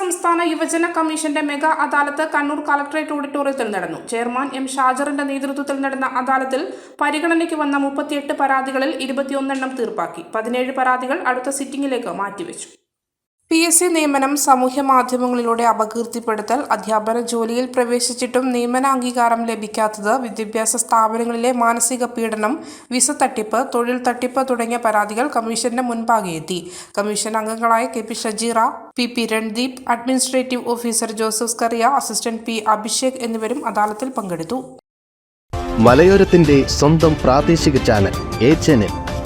സംസ്ഥാന യുവജന കമ്മീഷന്റെ മെഗാ അദാലത്ത് കണ്ണൂർ കളക്ടറേറ്റ് ഓഡിറ്റോറിയത്തിൽ നടന്നു. ചെയർമാൻ എം ഷാജറിന്റെ നേതൃത്വത്തിൽ നടന്ന അദാലത്തിൽ പരിഗണനയ്ക്ക് വന്ന മുപ്പത്തിയെട്ട് പരാതികളിൽ ഇരുപത്തിയൊന്നെണ്ണം തീർപ്പാക്കി. പതിനേഴ് പരാതികൾ അടുത്ത സിറ്റിംഗിലേക്ക് മാറ്റിവെച്ചു. പി എസ് സി നിയമനം സമൂഹ മാധ്യമങ്ങളിലൂടെ അപകീർത്തിപ്പെടുത്തൽ അധ്യാപന ജോലിയിൽ പ്രവേശിച്ചിട്ടും നിയമന അംഗീകാരം ലഭിക്കാത്തത് വിദ്യാഭ്യാസ സ്ഥാപനങ്ങളിലെ മാനസിക പീഡനം വിസ തട്ടിപ്പ് തൊഴിൽ തട്ടിപ്പ് തുടങ്ങിയ പരാതികൾ കമ്മീഷന്റെ മുൻപാകെ എത്തി. കമ്മീഷൻ അംഗങ്ങളായ K P Shajeera P P Randeep administrative officer Joseph Scaria assistant P Abhishek എന്നിവരും അദാലത്തിൽ പങ്കെടുത്തു. മലയോരത്തിന്റെ സ്വന്തം പ്രാദേശിക ചാനൽ ചാനൽ.